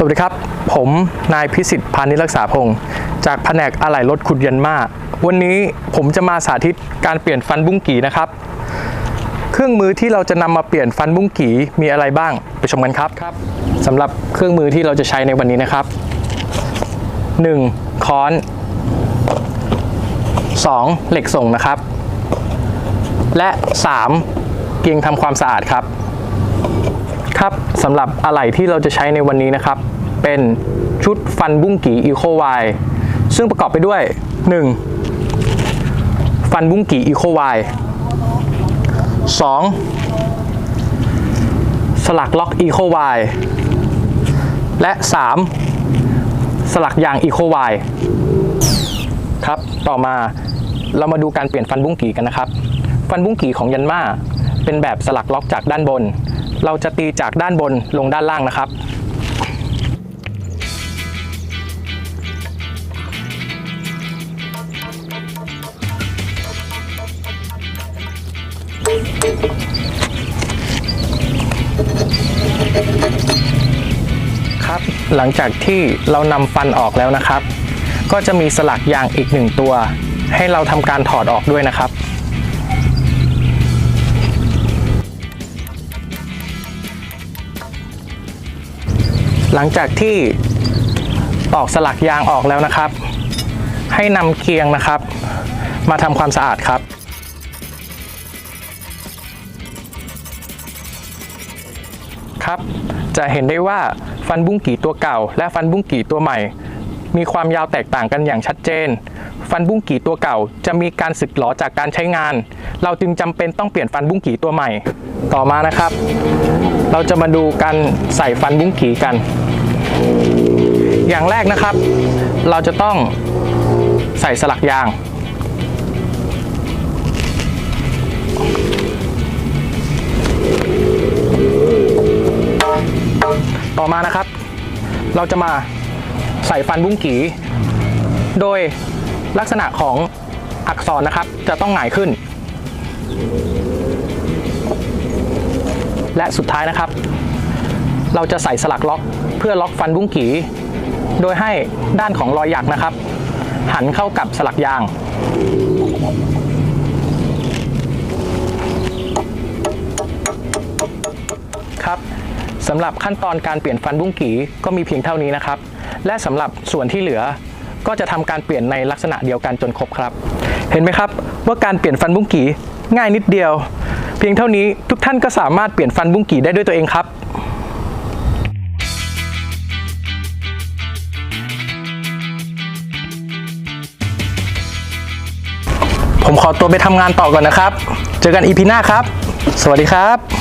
สวัสดีครับ ผมนายพิสิทธิ์พานิรักษาพงศ์จากแผนกอะไหล่รถขุดยันมาวันนี้ผมจะมาสาธิตการเปลี่ยนฟันบุ้งกีนะครับ เครื่องมือที่เราจะนำมาเปลี่ยนฟันบุ้งกีมีอะไรบ้างไปชมกันครับครับสำหรับเครื่องมือที่เราจะใช้ในวันนี้นะครับ 1. ค้อน 2. เหล็กส่งนะครับ และ 3. เกียงทำความสะอาดครับ ครับสำหรับอะไหล่ที่เราจะใช้ในวันนี้นะครับ เป็นชุดฟันบุ้งกีอีโคไวซึ่งประกอบไปด้วย 1. ฟันบุ้งกีอีโคไว 2. สลักล็อกอีโคไวและ 3. สลักยางอีโคไวครับ ต่อมาเรามาดูการเปลี่ยนฟันบุ้งกีกันนะครับ ฟันบุ้งกีของยันมา เป็นแบบสลักล็อกจากด้านบน เราจะตีจากด้านบนลงด้านล่างนะครับครับหลังจากที่เรานำฟันออกแล้วนะครับ ก็จะมีสลักยางอีกหนึ่งตัว ให้เราทำการถอดออกด้วยนะครับ หลังจากที่ตอกสลักยางออกแล้วนะครับ ให้นำเกียงนะครับ มาทำความสะอาดครับครับจะเห็นได้ว่าฟันบุ้งกี่ตัวเก่า และฟันบุ้งกี่ตัวใหม่ มีความยาวแตกต่างกันอย่างชัดเจน ฟันบุ้งกี่ตัวเก่า จะมีการสึกหรอจากการใช้งาน เราจึงจำเป็นต้องเปลี่ยนฟันบุ้งกี่ตัวใหม่ ต่อมานะครับ เราจะมาดูการใส่ฟันบุ้งกี่กัน อย่างแรกนะครับ เราจะต้องใส่สลักยางต่อมานะครับ เราจะมาใส่ฟันบุ้งกี โดย ลักษณะของอักษรนะครับ จะต้องหงายขึ้น และสุดท้ายนะครับ เราจะใส่สลักล็อกเพื่อล็อกฟันบุ้งกีโดยให้ด้านของรอยหยักนะครับ หันเข้ากับสลักยาง ครับสำหรับขั้นตอนการเปลี่ยนฟันบุ้งกีก็มีเพียงเท่านี้นะครับ และสำหรับส่วนที่เหลือ ก็จะทำการเปลี่ยนในลักษณะเดียวกันจนครบครับ เห็นไหมครับว่าการเปลี่ยนฟันบุ้งกีง่ายนิดเดียว เพียงเท่านี้ทุกท่านก็สามารถเปลี่ยนฟันบุ้งกีได้ด้วยตัวเองครับผมขอตัวไปทำงานต่อก่อนนะครับ เจอกันอีพีหน้าครับ สวัสดีครับ